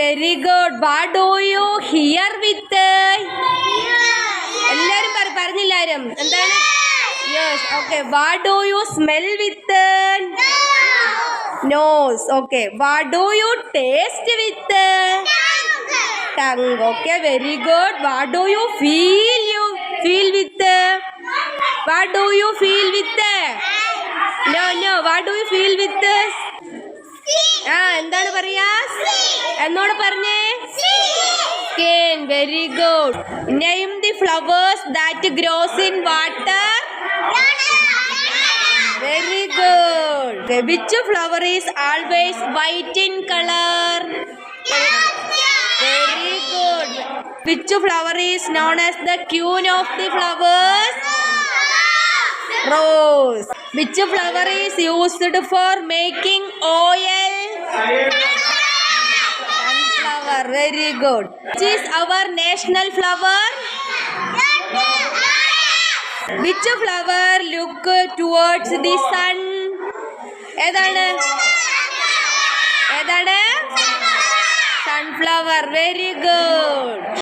Very good what do you hear with എല്ലാരും പറ പറഞ്ഞില്ലാരും എന്താണ്? Yes okay what do you smell with nose okay what do you taste with tongue okay very good what do you feel you feel with what do you feel with no no what do you feel with ആ എന്താണ് പറയാ? എന്നോട് പറഞ്ഞേ? Skin very good name the flowers that grows in water very good which flower is always white in colour very good which flower is known as the queen of the flowers rose which flower is used for making oil sunflower very good which is our national flower which flower look towards the sun ഏതാണ് ഏതാണ് sunflower very good